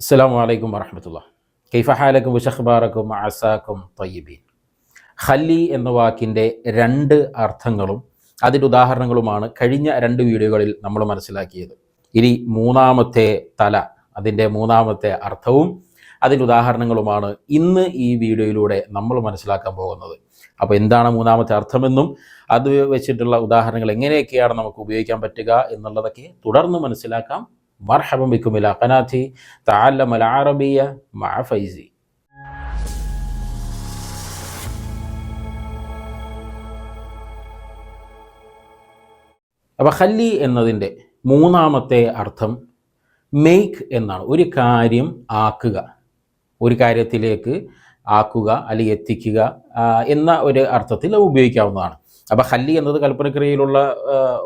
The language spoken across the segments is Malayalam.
അസ്സാം വലൈക്കും വറഹമത്തുള്ള കൈഫ ഹാലക്കും വിഷഖ്ബാറക്കും അസാക്കും തയ്യബീൻ. ഖല്ലി എന്ന വാക്കിന്റെ രണ്ട് അർത്ഥങ്ങളും അതിന്റെ ഉദാഹരണങ്ങളുമാണ് കഴിഞ്ഞ രണ്ട് വീഡിയോകളിൽ നമ്മൾ മനസ്സിലാക്കിയത്. ഇനി മൂന്നാമത്തെ തല അതിന്റെ മൂന്നാമത്തെ അർത്ഥവും അതിന്റെ ഉദാഹരണങ്ങളുമാണ് ഇന്ന് ഈ വീഡിയോയിലൂടെ നമ്മൾ മനസ്സിലാക്കാൻ പോകുന്നത്. അപ്പോൾ എന്താണ് മൂന്നാമത്തെ അർത്ഥമെന്നും അത് വെച്ചിട്ടുള്ള ഉദാഹരണങ്ങൾ എങ്ങനെയൊക്കെയാണ് നമുക്ക് ഉപയോഗിക്കാൻ പറ്റുക എന്നുള്ളതൊക്കെ തുടർന്ന് മനസ്സിലാക്കാം. مرحبا بكم إلى قناتي تعلم العربية مع فيزي അപ്പോൾ ഖല്ലി എന്നതിൻ്റെ മൂന്നാമത്തെ അർത്ഥം മെയ്ക്ക് എന്നാണ് ഒരു കാര്യം ആക്കുക ഒരു കാര്യത്തിലേക്ക് ആക്കുക അല്ലെങ്കിൽ എത്തിക്കുക ആ, എന്ന ഒരു അർത്ഥത്തിൽ ഉപയോഗിക്കാവുന്നതാണ് അപ്പോൾ ഹല്ലി എന്നത് കൽപ്പനക്രിയയിലുള്ള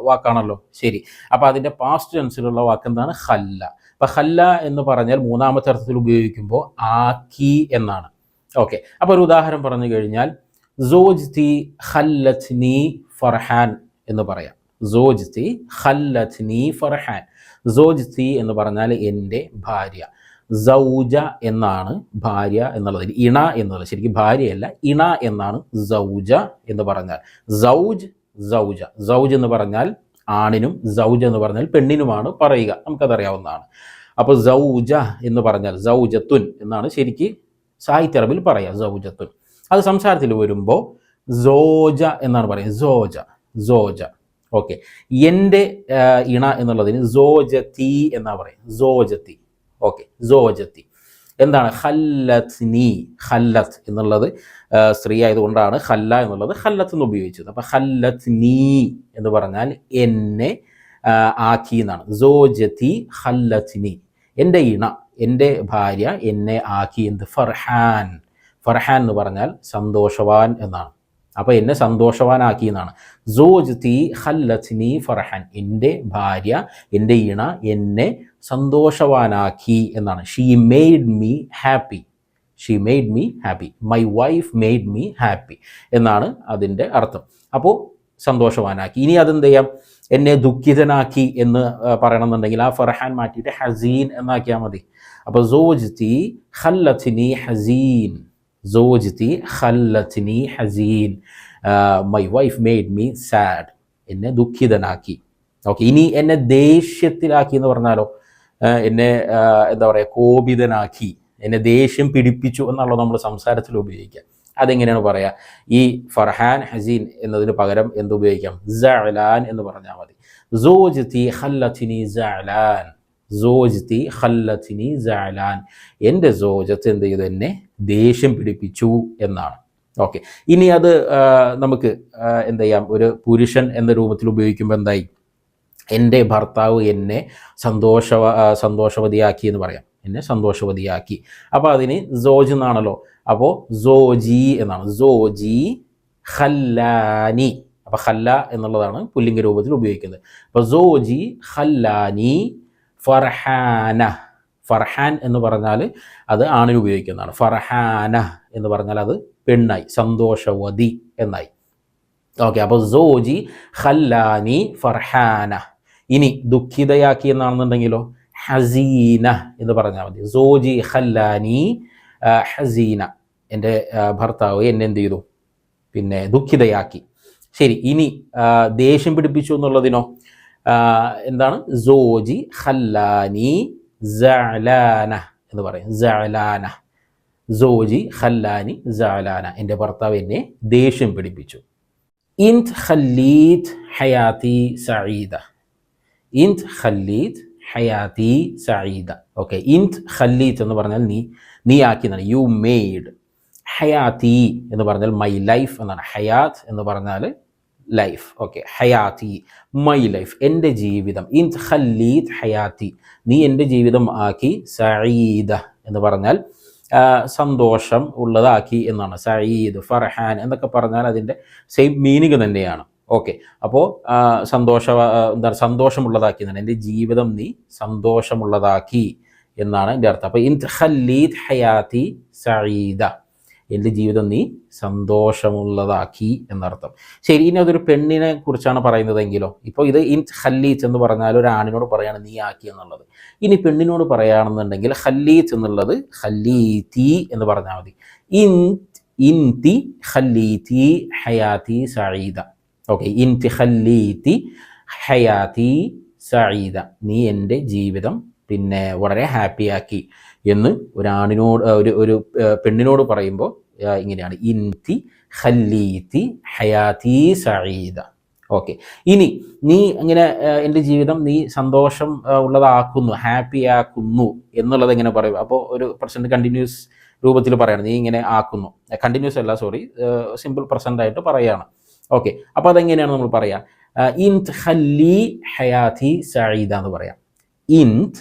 വാക്കാണല്ലോ. ശരി. അപ്പോൾ അതിന്റെ പാസ്റ്റ് ടെൻസിലുള്ള വാക്ക് എന്താണ്? ഹല്ല. അപ്പോൾ ഹല്ല എന്ന് പറഞ്ഞാൽ മൂന്നാമത്തെ അർത്ഥത്തിൽ ഉപയോഗിക്കുമ്പോൾ ആക്കി എന്നാണ്. ഓക്കെ. അപ്പോൾ ഒരു ഉദാഹരണം പറഞ്ഞു കഴിഞ്ഞാൽ ഫർഹാൻ എന്ന് പറയാം. സോജ്തി ഹല്ലത്ത് നീ ഫർഹാൻ സോജ്തി എന്ന് പറഞ്ഞാൽ എന്റെ ഭാര്യ. സൗജ എന്നാണ് ഭാര്യ എന്നുള്ളതിൽ ഇണ എന്നുള്ളത്. ശരിക്കും ഭാര്യയല്ല ഇണ എന്നാണ് സൗജ എന്ന് പറഞ്ഞാൽ. സൗജ് സൗജ. സൗജ് എന്ന് പറഞ്ഞാൽ ആണിനും സൗജ് എന്ന് പറഞ്ഞാൽ പെണ്ണിനുമാണ് പറയുക. നമുക്കതറിയാവുന്നതാണ്. അപ്പോൾ സൗജ എന്ന് പറഞ്ഞാൽ സൗജത്തുൻ എന്നാണ് ശരിക്ക് സാഹിത്യ അറബിൽ പറയുക സൗജത്തുൻ. അത് സംസാരത്തിൽ വരുമ്പോൾ സോജ എന്നാണ് പറയുന്നത്. സോജ സോജ. ഓക്കെ. എന്റെ ഇണ എന്നുള്ളതിന് സോജത്തി എന്നാണ് പറയുന്നത്. സോജത്തി ഓക്കെ സോജത്തി എന്താണ്? ഹല്ലത്ത് നീ. ഹല്ലത്ത് എന്നുള്ളത് സ്ത്രീ ആയതുകൊണ്ടാണ് ഹല്ല എന്നുള്ളത് ഹല്ലത്ത് എന്ന് ഉപയോഗിച്ചത്. അപ്പം ഹല്ലത്ത് നീ എന്ന് പറഞ്ഞാൽ എന്നെ ആക്കി എന്നാണ്. സോജത്തി ഹല്ലത്ത് നീ. എന്റെ ഇണ എന്റെ ഭാര്യ എന്നെ ആക്കി എന്ത്? ഫർഹാൻ. ഫർഹാൻ എന്ന് പറഞ്ഞാൽ സന്തോഷവാൻ എന്നാണ്. അപ്പോൾ എന്നെ സന്തോഷവാനാക്കി എന്നാണ്. സോജ്തി ഹല്ലത്നി ഫർഹൻ. എന്റെ ഭാര്യ എന്റെ ഇണ എന്നെ സന്തോഷവാനാക്കി എന്നാണ്. She made me happy she made me happy my wife made me happy എന്നാണ് അതിന്റെ അർത്ഥം. അപ്പോൾ സന്തോഷവാനാക്കി. ഇനി അതെന്ത് ചെയ്യാം? എന്നെ ദുഃഖിതനാക്കി എന്ന് പറയണമെന്നുണ്ടെങ്കിൽ ആ ഫർഹാൻ മാറ്റിയിട്ട് ഹസീൻ എന്നാക്കിയാൽ മതി. അപ്പോൾ സോജ്തി ഹല്ലത്നി ഹസീൻ. സോജ്തി ഹല്ലത്നി Haseen my wife made me sad എന്നെ ദുഃഖിതനാക്കി. ഓക്കെ ഇനി എന്നെ ദേഷ്യത്തിലാക്കി എന്ന് പറഞ്ഞാലോ? ആ, എന്നെ എന്താ പറയുക കോപിതനാക്കി. എന്നെ ദേഷ്യം പിടിപ്പിച്ചു എന്നുള്ളത് നമ്മൾ സംസാരത്തിൽ ഉപയോഗിക്കുക. അതെങ്ങനെയാണ് പറയുക ഈ ഫർഹാൻ ഹസീൻ എന്നതിന് പകരം എന്തുപയോഗിക്കാം? സഅലാൻ എന്ന് പറഞ്ഞാൽ മതി. സോജിത്തി ഹല്ലത്തിനി സോജ്തി ഹല്ലത്തിനി ജാലാൻ. എന്റെ സോജത്ത് എന്ത് ചെയ്തു? എന്നെ ദേഷ്യം പിടിപ്പിച്ചു എന്നാണ്. ഓക്കെ. ഇനി അത് നമുക്ക് എന്ത് ചെയ്യാം? ഒരു പുരുഷൻ എന്ന രൂപത്തിൽ ഉപയോഗിക്കുമ്പോൾ എന്തായി? എന്റെ ഭർത്താവ് എന്നെ സന്തോഷ സന്തോഷവതിയാക്കി എന്ന് പറയാം. എന്നെ സന്തോഷവതിയാക്കി. അപ്പോൾ അതിന് സോജ് എന്നാണല്ലോ. അപ്പോൾ സോജി എന്നാണ്. സോജി ഹല്ലാനി. അപ്പോൾ ഹല്ല എന്നുള്ളതാണ് പുല്ലിംഗ രൂപത്തിൽ ഉപയോഗിക്കുന്നത്. അപ്പോൾ സോജി ഖല്ലാനി ഫർഹാന. ഫർഹാൻ എന്ന് പറഞ്ഞാൽ അത് ആണിന് ഉപയോഗിക്കുന്നതാണ്. ഫർഹാന എന്ന് പറഞ്ഞാൽ അത് പെണ്ണായി സന്തോഷവതി എന്നായി. ഓക്കെ അപ്പോൾ സോജി ഖല്ലാനി ഫർഹാന. ഇനി ദുഃഖിതയാക്കി എന്നാണെന്നുണ്ടെങ്കിലോ? ഹസീന എന്ന് പറഞ്ഞാൽ മതി. സോജി ഖല്ലാനി ഹസീന. എന്റെ ഭർത്താവ് എന്നെ എന്ത് ചെയ്തു? പിന്നെ ദുഃഖിതയാക്കി. ശരി ഇനി ദേഷ്യം പിടിപ്പിച്ചു എന്നുള്ളതിനോ? എന്താണ്? സോജി ഹല്ലാനി ജലാന എന്ന് പറയും. ജലാന സോജി ഹല്ലാനി ജലാന എന്റെ ഭർത്താവ് എന്നെ ദേഷ്യം പിടിപ്പിച്ചു. ഇന്ത് ഖല്ലീത് ഹയാത്തി സഈദ. ഇന്ത് ഖല്ലീത് ഹയാത്തി സഈദ. ഓക്കെ ഇന്ത് ഖല്ലീത് എന്ന് പറഞ്ഞാൽ നീ നീ ആക്കി എന്നാണ് യു മെയ്ഡ്. ഹയാത്തി എന്ന് പറഞ്ഞാൽ മൈ ലൈഫ് എന്നാണ്. ഹയാത്ത് എന്ന് പറഞ്ഞാൽ ലൈഫ് ഓക്കെ ഹയാത്തി മൈ ലൈഫ് എന്റെ ജീവിതം. ഇൻ ഖലീദ് ഹയാത്തി. നീ എന്റെ ജീവിതം ആക്കി സഈദ എന്ന് പറഞ്ഞാൽ സന്തോഷം ഉള്ളതാക്കി എന്നാണ്. സഈദ് ഫർഹാൻ എന്നൊക്കെ പറഞ്ഞാൽ അതിന്റെ സെയിം മീനിങ് തന്നെയാണ്. ഓക്കെ അപ്പോൾ സന്തോഷ എന്താണ് സന്തോഷമുള്ളതാക്കി എന്നാണ്. എന്റെ ജീവിതം നീ സന്തോഷമുള്ളതാക്കി എന്നാണ് എന്റെ അർത്ഥം. അപ്പോൾ ഇൻ ഖലീദ് ഹയാത്തി സഈദ. എന്റെ ജീവിതം നീ സന്തോഷമുള്ളതാക്കി എന്നർത്ഥം. ശരി ഇനി അതൊരു പെണ്ണിനെ കുറിച്ചാണ് പറയുന്നതെങ്കിലോ? ഇപ്പോൾ ഇത് ഇൻ ഹല്ലീച്ച് എന്ന് പറഞ്ഞാൽ ഒരു ആണിനോട് പറയാണ് നീ ആക്കി എന്നുള്ളത്. ഇനി പെണ്ണിനോട് പറയുകയാണെന്നുണ്ടെങ്കിൽ ഹല്ലീച്ച് എന്നുള്ളത് ഹല്ലീത്തി എന്ന് പറഞ്ഞാൽ മതി. ഇൻ ഇൻതി ഹല്ലീത്തി ഹയാത്തി സഈദ. ഓക്കെ ഇൻതി ഹല്ലീത്തി ഹയാത്തി സഈദ. നീ എന്റെ ജീവിതം പിന്നെ വളരെ ഹാപ്പിയാക്കി. എന്ന് ഒരാണിനോട് ഒരു ഒരു പെണ്ണിനോട് പറയുമ്പോൾ ഇങ്ങനെയാണ്. ഇൻതി ഖല്ലീതി ഹയാതി സഈദ. ഓക്കെ. ഇനി നീ ഇങ്ങനെ എന്റെ ജീവിതം നീ സന്തോഷം ഉള്ളതാക്കുന്നു ഹാപ്പി ആക്കുന്നു എന്നുള്ളത് എങ്ങനെ പറയും? അപ്പോൾ ഒരു പ്രസന്റ് കണ്ടിന്യൂസ് രൂപത്തിൽ പറയണം നീ ഇങ്ങനെ ആക്കുന്നു. കണ്ടിന്യൂസ് അല്ല സോറി സിമ്പിൾ പ്രസന്റ് ആയിട്ട് പറയുകയാണ് ഓക്കെ. അപ്പോൾ അതെങ്ങനെയാണ് നമ്മൾ പറയുക ഇൻത് ഹല്ലി ഹയാതി സഈദ എന്ന് പറയാം. ഇൻത്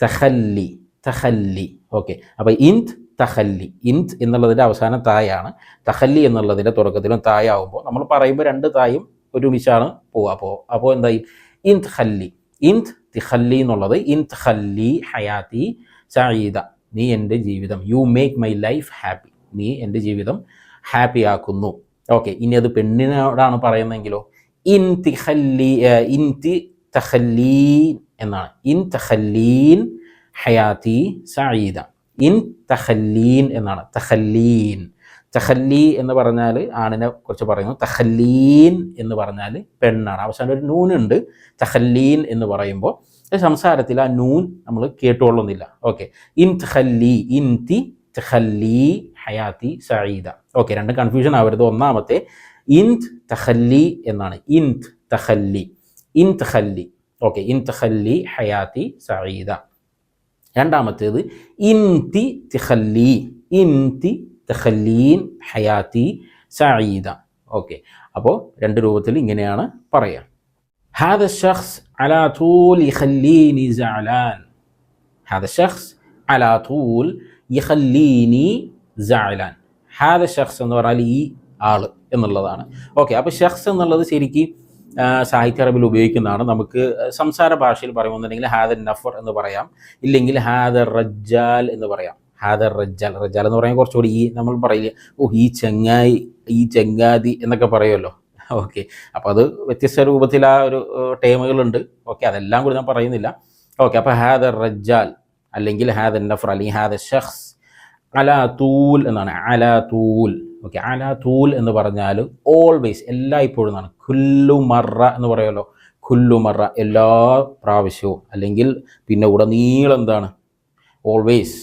തഹല്ലി തഹല്ലി. ഓക്കെ. അപ്പോൾ ഇന്ത് തഹല്ലി. ഇന്ത് എന്നുള്ളതിന്റെ അവസാനം തായാണ്. തഹല്ലി എന്നുള്ളതിന്റെ തുടക്കത്തിലും തായാവുമ്പോൾ നമ്മൾ പറയുമ്പോൾ രണ്ട് തായും ഒരുമിച്ചാണ് പോവുക. അപ്പോൾ അപ്പോൾ എന്തായി? ഇന്ത് ഹല്ലി. ഇന്ത് തിഹല്ലി എന്നുള്ളത് ഇന്ത് ഹല്ലി ഹയാത്തി സഈദ. നീ എന്റെ ജീവിതം. You make my life happy. നീ എന്റെ ജീവിതം ഹാപ്പി ആക്കുന്നു. ഓക്കെ. ഇനി അത് പെണ്ണിനോടാണ് പറയുന്നതെങ്കിലോ ഇൻ തിഹല്ലി ഇൻ തി തഹല്ലീൻ എന്നാണ്. ഇൻ തഹല്ലീൻ ഹയാത്തി സഈദ. ഇൻ തഹല്ലീൻ എന്നാണ്. തഹല്ലീൻ തഹല്ലി എന്ന് പറഞ്ഞാൽ ആണിനെ കുറിച്ച് പറയുന്നു. തഹല്ലീൻ എന്ന് പറഞ്ഞാൽ പെണ്ണാണ്. അവസാനം ഒരു നൂനുണ്ട് തഹല്ലീൻ എന്ന് പറയുമ്പോൾ സംസാരത്തിൽ ആ നൂൻ നമ്മൾ കേട്ടുകൊള്ളുന്നില്ല. ഓക്കെ. ഇൻ തഹല്ലി ഇൻ തി തഹല്ലി ഹയാത്തി സഈദ. ഓക്കെ. രണ്ട് കൺഫ്യൂഷൻ ആവരുത്. ഒന്നാമത്തെ ഇൻ തഹല്ലി എന്നാണ്. ഇൻ തഹല്ലി ഇൻ തഹല്ലി ഓക്കെ. ഇൻ തഹല്ലി ഹയാത്തി സഈദ. രണ്ടാമത്തേത് ഇംതി തിഹല്ലി ഇംതി തെഹല്ലീൻ ഹയാത്തി സയീദ ഓക്കെ. അപ്പോൾ രണ്ട് രൂപത്തിൽ ഇങ്ങനെയാണ് പറയാം. ഹാദ ഷഖ്സ് അലാ തൂൽ ഇഖല്ലീനി ജഅലാൻ ഹാദ ഷഖ്സ് അലാ തൂൽ ഇഖല്ലീനി ജഅലാൻ ഹാദ ഷഖ്സ് എന്ന് പറഞ്ഞാൽ ഈ ആൾ എന്നുള്ളതാണ്. ഓക്കെ. അപ്പോൾ ഷഖ്സ് എന്നുള്ളത് ശരിക്കും സാഹിത്യ അറബിൽ ഉപയോഗിക്കുന്നതാണ്. നമുക്ക് സംസാര ഭാഷയിൽ പറയുമെന്നുണ്ടെങ്കിൽ ഹാദർ നഫർ എന്ന് പറയാം. ഇല്ലെങ്കിൽ ഹാദർ റജ്ജാൽ എന്ന് പറയാം. ഹാദർ റജ്ജാൽ. റജ്ജാൽ എന്ന് പറയാൻ കുറച്ചുകൂടി ഈ നമ്മൾ പറയില്ല ഓ ഈ ചെങ്ങായി ഈ ചെങ്ങാതി എന്നൊക്കെ പറയുമല്ലോ. ഓക്കെ. അപ്പോൾ അത് വ്യത്യസ്ത രൂപത്തിൽ ആ ഒരു ടേമുകളുണ്ട്. ഓക്കെ. അതെല്ലാം കൂടി ഞാൻ പറയുന്നില്ല. ഓക്കെ. അപ്പോൾ ഹാദർ റജ്ജാൽ അല്ലെങ്കിൽ ഹാദർ നഫർ അല്ലെങ്കിൽ ഹാദർ ഷഖ്സ് അലാ തൂൽ എന്നാണ്. അലാ തൂൽ. ഓക്കെ അല തൂൽ എന്ന് പറഞ്ഞാൽ ഓൾവേസ് എല്ലാ ഇപ്പോഴും എന്നാണ് കുല്ലു മറ എന്ന് പറയുമല്ലോ കുല്ലു മറ എല്ലാ പ്രാവശ്യവും. അല്ലെങ്കിൽ പിന്നെ ഉടനീളം എന്താണ്? ഓൾവേസ്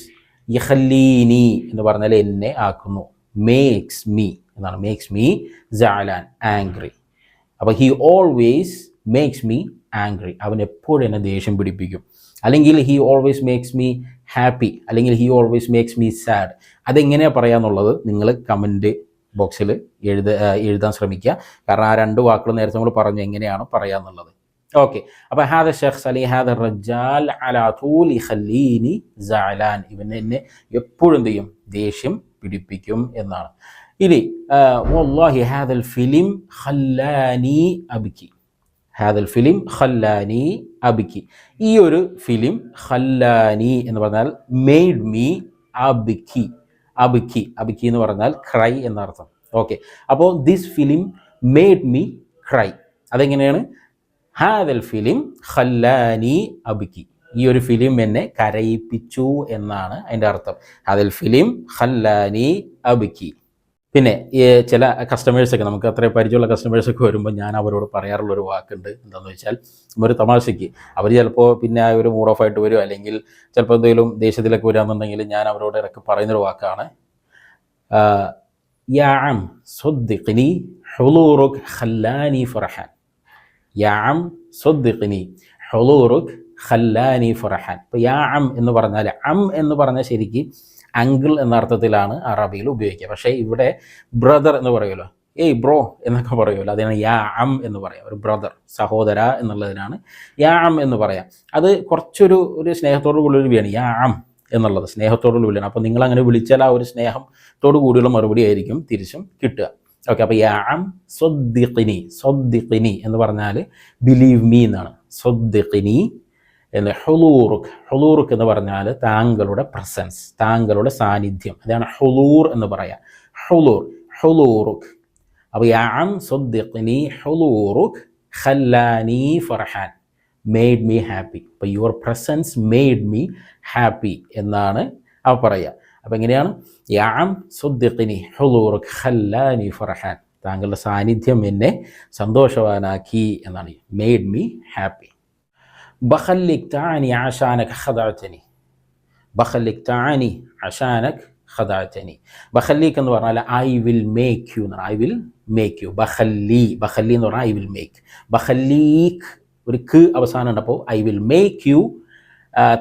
യഹല്ലീനി എന്ന് പറഞ്ഞാൽ എന്നെ ആക്കുന്നു. മേക്സ് മീ എന്നാണ്. മേക്സ് മീ ജാലാൻ ആംഗ്രി അപ്പോൾ he always makes me angry അവൻ എപ്പോഴും എന്നെ ദേഷ്യം പിടിപ്പിക്കും. അല്ലെങ്കിൽ he always makes me happy അല്ലെങ്കിൽ he always makes me sad അതെങ്ങനെയാണ് പറയാന്നുള്ളത് നിങ്ങൾ കമന്റ് ബോക്സിൽ എഴുത എഴുതാൻ ശ്രമിക്കുക. കാരണം ആ രണ്ട് വാക്കുകൾ നേരത്തെ നമ്മൾ പറഞ്ഞു എങ്ങനെയാണ് പറയാന്നുള്ളത്. ഓക്കെ അപ്പോൾ ഹാദ ഷഖ്സ് അലി ഹാദ റജാൽ അലാ തൂൽ ഖലീനി ജഅലാൻ ഇവൻ എന്നെ എപ്പോഴും എന്ത് ചെയ്യും? ദേഷ്യം പിടിപ്പിക്കും എന്നാണ്. ഇനി വല്ലാഹി ഹാദൽ ഫിലിം ഖല്ലാനി അബ്കി. ഹാദൽ ഫിലിം ഖല്ലാനി അബിക്കി. ഈ ഒരു ഫിലിം ഖല്ലാനി എന്ന് പറഞ്ഞാൽ മെയ്ഡ് മീ അബിക്കി. അബിക്കി അബിക്കി എന്ന് പറഞ്ഞാൽ ക്രൈ എന്നർത്ഥം. ഓക്കെ അപ്പോൾ this film made me cry അതെങ്ങനെയാണ്? ഹാദൽ ഫിലിം ഖല്ലാനി അബിക്കി. ഈ ഒരു ഫിലിം എന്നെ കരയിപ്പിച്ചു എന്നാണ് അതിന്റെ അർത്ഥം. ഹാദൽ ഫിലിം ഖല്ലാനി അബ്കി പിന്നെ ഈ ചില കസ്റ്റമേഴ്സൊക്കെ നമുക്ക് അത്രയും പരിചയമുള്ള കസ്റ്റമേഴ്സൊക്കെ വരുമ്പോൾ ഞാൻ അവരോട് പറയാറുള്ളൊരു വാക്കുണ്ട്. എന്താണെന്ന് വെച്ചാൽ ഒരു തമാശയ്ക്ക്. അവർ ചിലപ്പോൾ പിന്നെ ആ ഒരു മൂഡ് ഓഫ് ആയിട്ട് വരും. അല്ലെങ്കിൽ ചിലപ്പോൾ എന്തെങ്കിലും ദേഷ്യത്തിലൊക്കെ വരാമെന്നുണ്ടെങ്കിൽ ഞാൻ അവരോട് ഇടയ്ക്ക് പറയുന്നൊരു വാക്കാണ് യാം സ്വദ്ദിഖിനി ഹുലൂറുഖ് ഖല്ലാനി യാ യാം സ്വദ്ദിഖിനി ഹുലൂറുഖ് ഖല്ലാനി ഫറഹാൻ. ഇപ്പോൾ അം എന്ന് പറഞ്ഞാൽ അം എന്ന് പറഞ്ഞാൽ ശരിക്ക് അങ്കിൾ എന്ന അർത്ഥത്തിലാണ് അറബിയിൽ ഉപയോഗിക്കുക. പക്ഷേ ഇവിടെ ബ്രദർ എന്ന് പറയുമല്ലോ. ഏയ് ബ്രോ എന്നൊക്കെ പറയുമല്ലോ. അതിനാണ് യാ അം എന്ന് പറയാം. ഒരു ബ്രദർ സഹോദര എന്നുള്ളതിനാണ് യാ അം എന്ന് പറയാം. അത് കുറച്ചൊരു ഒരു സ്നേഹത്തോടു കൂടി വിളിയാണ് യാ അം എന്നുള്ളത് സ്നേഹത്തോടു കൂടി വിളിയാണ് അപ്പോൾ നിങ്ങൾ അങ്ങനെ വിളിച്ചാൽ ആ ഒരു സ്നേഹത്തോടു കൂടിയുള്ള മറുപടി ആയിരിക്കും തിരിച്ചും കിട്ടുക. ഓക്കെ അപ്പോൾ യാ അം സ്വദ്ദിഖിനി സ്വദ്ദിഖിനി എന്ന് പറഞ്ഞാൽ ബിലീവ് മീ എന്നാണ്. സ്വദ്ദിഖിനി എന്ന് ഹുലൂറുഖ് ഹുലൂറുഖ് എന്ന് പറഞ്ഞാൽ താങ്കളുടെ പ്രസൻസ് താങ്കളുടെ സാന്നിധ്യം. അതാണ് ഹുലൂർ എന്ന് പറയാം. ഹുലൂർ ഹുലൂറുഖ് അപ്പോൾ യാം സൊദ്ദിഖ്നി ഹുലൂറുഖ് ഖല്ലാനി ഫർഹാൻ. മെയ്ഡ് മീ ഹാപ്പി അപ്പോൾ your presence made me happy എന്നാണ് അവ പറയുക അപ്പോൾ എങ്ങനെയാണ്? യാം സുദ്ദിഖിനി ഹുലൂറുഖ് ഖല്ലാനി ഫർഹാൻ. താങ്കളുടെ സാന്നിധ്യം എന്നെ സന്തോഷവാനാക്കി എന്നാണ്. മെയ്ഡ് മീ ഹാപ്പി ബഖല്ലിക് താനി ആശാനക് ഖദഅതനി ബഖല്ലിക് താനി ആശാനക് ഖദഅതനി ബഖല്ലിക് എന്ന് പറഞ്ഞാൽ ഐ വിൽ മേക്ക് യു എന്നാണ് ഐ വിൽ മേക്ക് യു ബഖല്ലി ബഖല്ലി എന്ന് പറഞ്ഞാൽ ഐ വിൽ മേക്ക് ബഖല്ലീഖ് ഒരു ക്ക് അവസാനം ഉണ്ടപ്പോൾ ഐ വിൽ മേക്ക് യു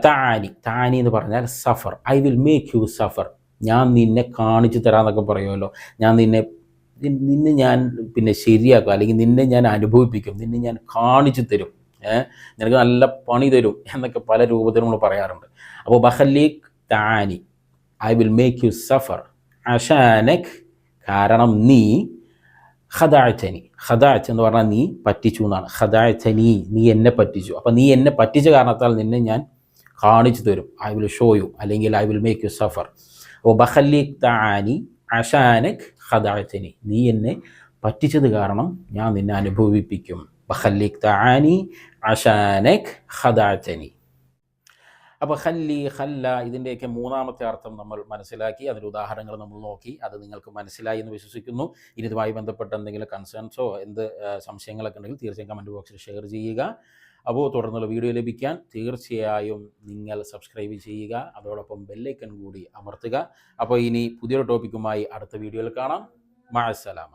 താനി താനി എന്ന് പറഞ്ഞാൽ suffer I will make you suffer ഞാൻ നിന്നെ കാണിച്ചു തരാമെന്നൊക്കെ പറയുമല്ലോ. ഞാൻ നിന്നെ നിന്നെ ഞാൻ പിന്നെ ശരിയാക്കും. അല്ലെങ്കിൽ നിന്നെ ഞാൻ അനുഭവിപ്പിക്കും. നിന്നെ ഞാൻ കാണിച്ചു തരും. നിനക്ക് നല്ല പണി തരും എന്നൊക്കെ പല രൂപത്തിൽ നമ്മൾ പറയാറുണ്ട്. അപ്പോൾ ബഹല്ലീഖ് താനി I will make you suffer. അഷാനക് കാരണം നീ ഖദാഴ്ചനി ഖദാഴ്ച എന്ന് പറഞ്ഞാൽ നീ പറ്റിച്ചു എന്നാണ്. ഖദാഴ്ചനി നീ എന്നെ പറ്റിച്ചു. അപ്പം നീ എന്നെ പറ്റിച്ച കാരണത്താൽ നിന്നെ ഞാൻ കാണിച്ചു തരും. ഐ വിൽ ഷോ യു അല്ലെങ്കിൽ I will make you suffer. അപ്പോൾ ബഹല്ലീഖ് താനി അഷാനക് ഖദാഴ്ചനി നീ എന്നെ പറ്റിച്ചത് കാരണം ഞാൻ നിന്നെ അനുഭവിപ്പിക്കും. ബഹല്ലീഖ് تعاني عشانك خدعتني. അപ്പോൾ ഖല്ലി ഖല്ല ഇതിന്റെയൊക്കെ മൂന്നാമത്തെ അർത്ഥം നമ്മൾ മനസ്സിലാക്കി അതിന്റെ ഉദാഹരണങ്ങൾ നമ്മൾ നോക്കി അത് നിങ്ങൾക്ക് മനസ്സിലായി എന്ന് വിശ്വസിക്കുന്നു. ഇനി ഇതുമായി ബന്ധപ്പെട്ട എന്തെങ്കിലും കൺസേൺസോ എന്ത് സംശയങ്ങളൊക്കെ ഉണ്ടെങ്കിൽ തീർച്ചയായും കമന്റ് ബോക്സിൽ ഷെയർ ചെയ്യുക. അപ്പോൾ തുടർന്നുള്ള വീഡിയോ ലഭിക്കാൻ തീർച്ചയായും നിങ്ങൾ സബ്സ്ക്രൈബ് ചെയ്യുക. അതോടൊപ്പം ബെല്ലൈക്കൺ കൂടി അമർത്തുക. അപ്പോൾ ഇനി പുതിയൊരു ടോപ്പിക്കുമായി അടുത്ത വീഡിയോയിൽ കാണാം. മഴസലാമ